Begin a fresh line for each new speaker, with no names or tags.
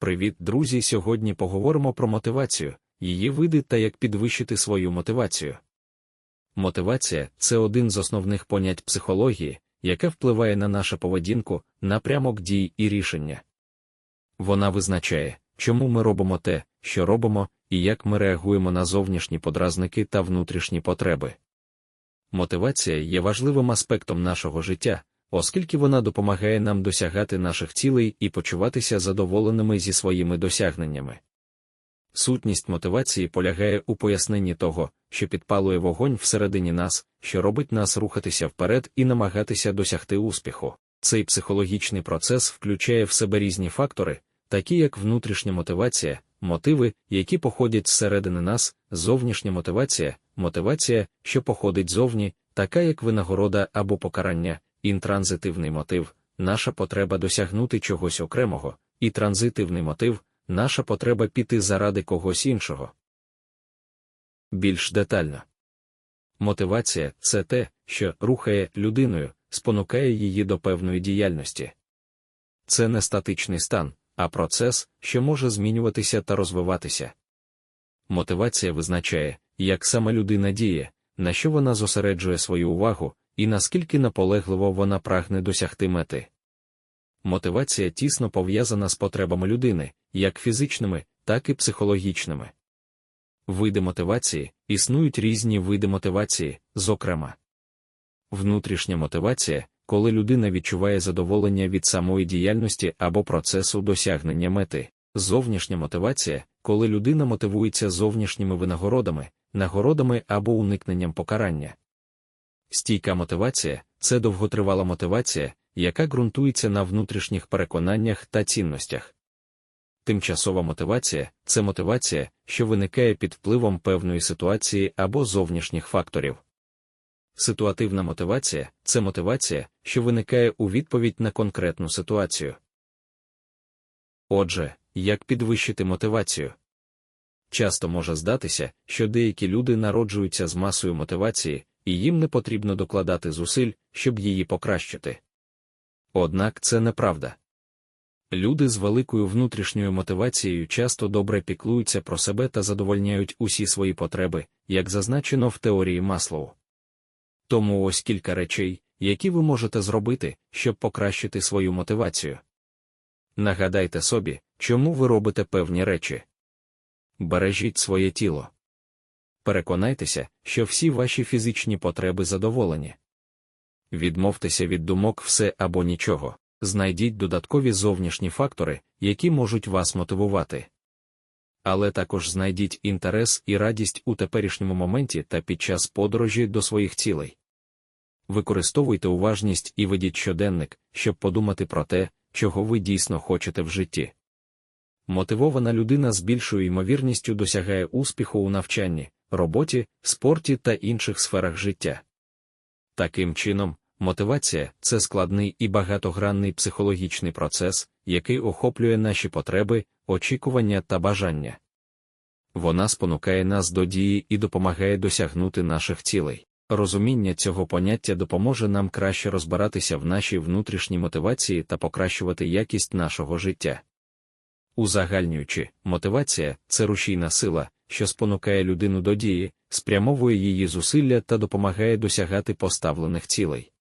Привіт, друзі! Сьогодні поговоримо про мотивацію, її види та як підвищити свою мотивацію. Мотивація це один з основних понять психології, яке впливає на нашу поведінку, напрямок дій і рішення. Вона визначає, чому ми робимо те, що робимо, і як ми реагуємо на зовнішні подразники та внутрішні потреби. Мотивація є важливим аспектом нашого життя, оскільки вона допомагає нам досягати наших цілей і почуватися задоволеними зі своїми досягненнями. Сутність мотивації полягає у поясненні того, що підпалує вогонь всередині нас, що робить нас рухатися вперед і намагатися досягти успіху. Цей психологічний процес включає в себе різні фактори, такі як внутрішня мотивація, мотиви, які походять зсередини нас, зовнішня мотивація, мотивація, що походить зовні, така як винагорода або покарання, інтранзитивний мотив, наша потреба досягнути чогось окремого, і транзитивний мотив, наша потреба піти заради когось іншого. Більш детально. Мотивація це те, що рухає людиною, спонукає її до певної діяльності. Це не статичний стан, а процес, що може змінюватися та розвиватися. Мотивація визначає, як саме людина діє, на що вона зосереджує свою увагу, і наскільки наполегливо вона прагне досягти мети. Мотивація тісно пов'язана з потребами людини, як фізичними, так і психологічними. Види мотивації існують різні види мотивації, зокрема, внутрішня мотивація, коли людина відчуває задоволення від самої діяльності або процесу досягнення мети, зовнішня мотивація, коли людина мотивується зовнішніми винагородами, нагородами або уникненням покарання. Стійка мотивація це довготривала мотивація, яка ґрунтується на внутрішніх переконаннях та цінностях. Тимчасова мотивація це мотивація, що виникає під впливом певної ситуації або зовнішніх факторів. Ситуативна мотивація це мотивація, що виникає у відповідь на конкретну ситуацію. Отже, як підвищити мотивацію? Часто може здатися, що деякі люди народжуються з масою мотивації, і їм не потрібно докладати зусиль, щоб її покращити. Однак це неправда. Люди з великою внутрішньою мотивацією часто добре піклуються про себе та задовольняють усі свої потреби, як зазначено в теорії Маслоу. Тому ось кілька речей, які ви можете зробити, щоб покращити свою мотивацію. Нагадайте собі, чому ви робите певні речі. Бережіть своє тіло. Переконайтеся, що всі ваші фізичні потреби задоволені. Відмовтеся від думок все або нічого, знайдіть додаткові зовнішні фактори, які можуть вас мотивувати. Але також знайдіть інтерес і радість у теперішньому моменті та під час подорожі до своїх цілей. Використовуйте уважність і ведіть щоденник, щоб подумати про те, чого ви дійсно хочете в житті. Мотивована людина з більшою ймовірністю досягає успіху у навчанні, роботі, спорті та інших сферах життя. Таким чином, мотивація це складний і багатогранний психологічний процес, який охоплює наші потреби, очікування та бажання. Вона спонукає нас до дії і допомагає досягнути наших цілей. Розуміння цього поняття допоможе нам краще розбиратися в нашій внутрішній мотивації та покращувати якість нашого життя. Узагальнюючи, мотивація це рушійна сила, що спонукає людину до дії, спрямовує її зусилля та допомагає досягати поставлених цілей.